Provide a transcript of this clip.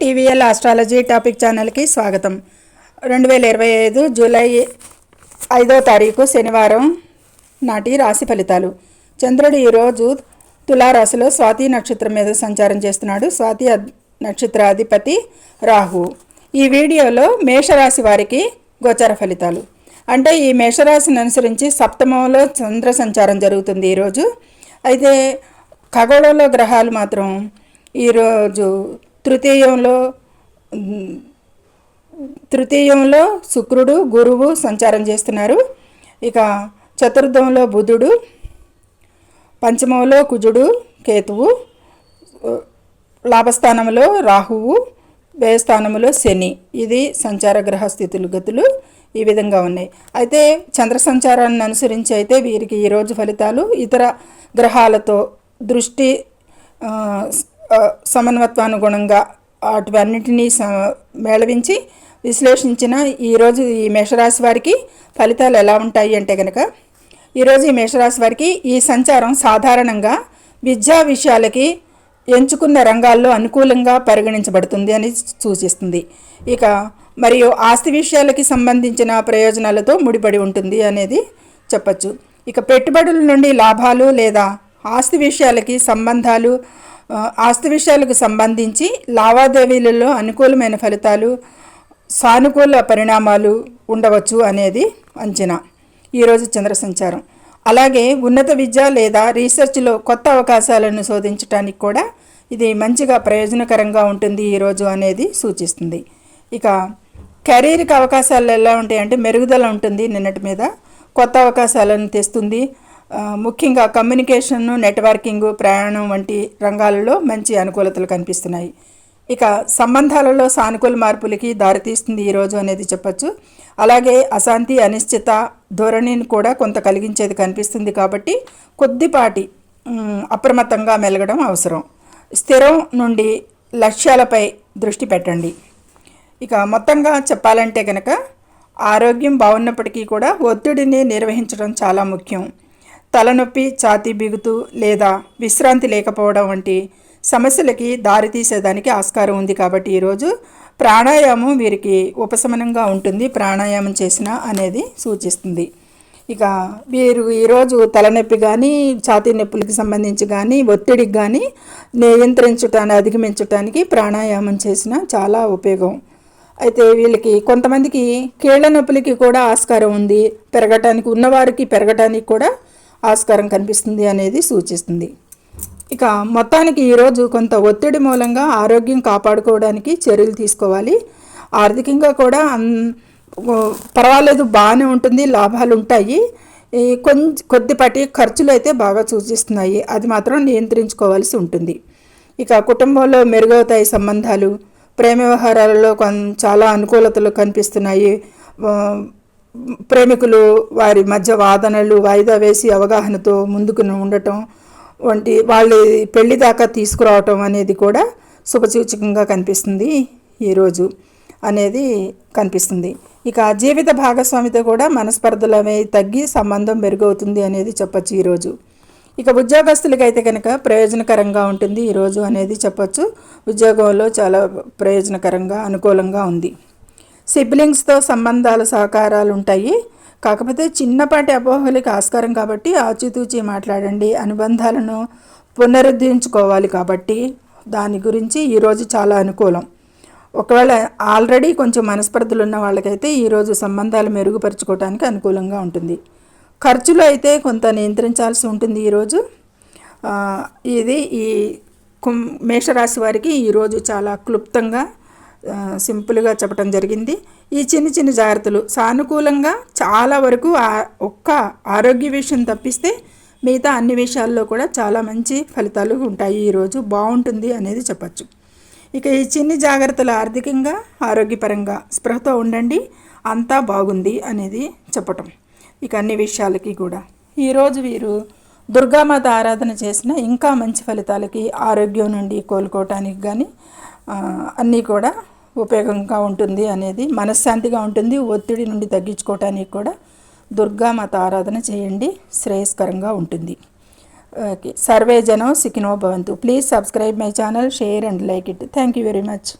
TVL astrology topic ఛానల్కి స్వాగతం. రెండు వేల ఇరవై ఐదు జూలై ఐదో తారీఖు శనివారం నాటి రాశి ఫలితాలు. చంద్రుడు ఈరోజు తులారాశిలో స్వాతి నక్షత్రం మీద సంచారం చేస్తున్నాడు. స్వాతి నక్షత్రాధిపతి రాహు. ఈ వీడియోలో మేషరాశి వారికి గోచర ఫలితాలు. అంటే ఈ మేషరాశిని అనుసరించి సప్తమంలో చంద్ర సంచారం జరుగుతుంది ఈరోజు అయితే ఖగోళంలో గ్రహాలు మాత్రం ఈరోజు తృతీయంలో తృతీయంలో శుక్రుడు గురువు సంచారం చేస్తున్నారు. ఇక చతుర్థంలో బుధుడు పంచమంలో కుజుడు కేతువు లాభస్థానంలో రాహువు వ్యయస్థానంలో శని. ఇది సంచార గ్రహ స్థితులు గతులు ఈ విధంగా ఉన్నాయి. అయితే చంద్ర సంచారాన్ని అనుసరించి అయితే వీరికి ఈరోజు ఫలితాలు ఇతర గ్రహాలతో దృష్టి సమన్వత్వానుగుణంగా అటువన్నిటినీ స మేళవించి విశ్లేషించిన ఈరోజు ఈ మేషరాశి వారికి ఫలితాలు ఎలా ఉంటాయి అంటే కనుక ఈరోజు ఈ మేషరాశి వారికి ఈ సంచారం సాధారణంగా విద్యా విషయాలకి ఎంచుకున్న రంగాల్లో అనుకూలంగా పరిగణించబడుతుంది అని సూచిస్తుంది. ఇక మరియు ఆస్తి విషయాలకి సంబంధించిన ప్రయోజనాలతో ముడిపడి ఉంటుంది అనేది చెప్పచ్చు. ఇక పెట్టుబడుల నుండి లాభాలు లేదా ఆస్తి విషయాలకి సంబంధాలు ఆస్తి విషయాలకు సంబంధించి లావాదేవీలలో అనుకూలమైన ఫలితాలు సానుకూల పరిణామాలు ఉండవచ్చు అనేది అంచనా. ఈరోజు చంద్ర సంచారం. అలాగే ఉన్నత విద్య లేదా రీసెర్చ్లో కొత్త అవకాశాలను శోధించడానికి కూడా ఇది మంచిగా ప్రయోజనకరంగా ఉంటుంది ఈరోజు అనేది సూచిస్తుంది. ఇక కెరీర్కి అవకాశాలు ఎలా ఉంటాయంటే మెరుగుదల ఉంటుంది నిన్నటి మీద. కొత్త అవకాశాలను తెస్తుంది. ముఖ్యంగా కమ్యూనికేషన్ నెట్వర్కింగ్ ప్రయాణం వంటి రంగాలలో మంచి అనుకూలతలు కనిపిస్తున్నాయి. ఇక సంబంధాలలో సానుకూల మార్పులకి దారితీస్తుంది ఈరోజు అనేది చెప్పచ్చు. అలాగే అశాంతి అనిశ్చిత ధోరణిని కూడా కొంత కలిగించేది కనిపిస్తుంది కాబట్టి కొద్దిపాటి అప్రమత్తంగా మెలగడం అవసరం. స్థిరం నుండి లక్ష్యాలపై దృష్టి పెట్టండి. ఇక మొత్తంగా చెప్పాలంటే కనుక ఆరోగ్యం బాగున్నప్పటికీ కూడా ఒత్తిడిని నిర్వహించడం చాలా ముఖ్యం. తలనొప్పి ఛాతీ బిగుతూ లేదా విశ్రాంతి లేకపోవడం వంటి సమస్యలకి దారితీసేదానికి ఆస్కారం ఉంది కాబట్టి ఈరోజు ప్రాణాయామం వీరికి ఉపశమనంగా ఉంటుంది. ప్రాణాయామం చేసిన అనేది సూచిస్తుంది. ఇక వీరు ఈరోజు తలనొప్పి కానీ ఛాతీ నొప్పులకి సంబంధించి కానీ ఒత్తిడికి కానీ నియంత్రించటాన్ని అధిగమించటానికి ప్రాణాయామం చేసిన చాలా ఉపయోగం. అయితే వీళ్ళకి కొంతమందికి కీళ్ళ నొప్పులకి కూడా ఆస్కారం ఉంది. పెరగటానికి ఉన్నవారికి పెరగటానికి కూడా ఆస్కారం కనిపిస్తుంది అనేది సూచిస్తుంది. ఇక మొత్తానికి ఈరోజు కొంత ఒత్తిడి మూలంగా ఆరోగ్యం కాపాడుకోవడానికి చర్యలు తీసుకోవాలి. ఆర్థికంగా కూడా పర్వాలేదు బాగానే ఉంటుంది లాభాలు ఉంటాయి. ఈ కొంచెం కొద్దిపాటి ఖర్చులు అయితే బాగా సూచిస్తున్నాయి. అది మాత్రం నియంత్రించుకోవాల్సి ఉంటుంది. ఇక కుటుంబంలో మెరుగవుతాయి సంబంధాలు. ప్రేమ వ్యవహారాలలో కొన్ చాలా అనుకూలతలు కనిపిస్తున్నాయి. ప్రేమికులు వారి మధ్య వాదనలు వాయిదా వేసి అవగాహనతో ముందుకు ఉండటం వంటి వాళ్ళ పెళ్ళి దాకా తీసుకురావటం అనేది కూడా శుభసూచకంగా కనిపిస్తుంది ఈరోజు అనేది కనిపిస్తుంది. ఇక జీవిత భాగస్వామితో కూడా మనస్పర్ధలు అనేవి తగ్గి సంబంధం మెరుగవుతుంది అనేది చెప్పచ్చు ఈరోజు ఇక ఉద్యోగస్తులకి అయితే కనుక ప్రయోజనకరంగా ఉంటుంది ఈరోజు అనేది చెప్పచ్చు. ఉద్యోగంలో చాలా ప్రయోజనకరంగా అనుకూలంగా ఉంది. సిబ్లింగ్స్తో సంబంధాలు సహకారాలు ఉంటాయి కాకపోతే చిన్నపాటి అపోహలకి ఆస్కారం కాబట్టి ఆచితూచి మాట్లాడండి. అనుబంధాలను పునరుద్ధరించుకోవాలి కాబట్టి దాని గురించి ఈరోజు చాలా అనుకూలం. ఒకవేళ ఆల్రెడీ కొంచెం మనస్పర్ధలు ఉన్న వాళ్ళకైతే ఈరోజు సంబంధాలు మెరుగుపరుచుకోవడానికి అనుకూలంగా ఉంటుంది. ఖర్చులు అయితే కొంత నియంత్రించాల్సి ఉంటుంది ఈరోజు ఇది ఈ కుం మేషరాశి వారికి ఈరోజు చాలా క్లుప్తంగా సింపుల్గా చెప్పడం జరిగింది. ఈ చిన్న చిన్న జాగ్రత్తలు సానుకూలంగా చాలా వరకు ఒక్క ఆరోగ్య విషయం తప్పిస్తే మిగతా అన్ని విషయాల్లో కూడా చాలా మంచి ఫలితాలు ఉంటాయి. ఈరోజు బాగుంటుంది అనేది చెప్పచ్చు. ఇక ఈ చిన్ని జాగ్రత్తలు ఆర్థికంగా ఆరోగ్యపరంగా స్పృహతో ఉండండి అంతా బాగుంది అనేది చెప్పటం. ఇక అన్ని విషయాలకి కూడా. ఈరోజు వీరు దుర్గామాత ఆరాధన చేసిన ఇంకా మంచి ఫలితాలకి ఆరోగ్యం నుండి కోలుకోవటానికి కానీ అన్నీ కూడా ఉపయోగంగా ఉంటుంది అనేది మనశ్శాంతిగా ఉంటుంది ఒత్తిడి నుండి తగ్గించుకోవటానికి కూడా దుర్గామాత ఆరాధన చేయండి శ్రేయస్కరంగా ఉంటుంది. ఓకే. సర్వే జనం సికినో భవంతు. Please subscribe my channel share and like it thank you very much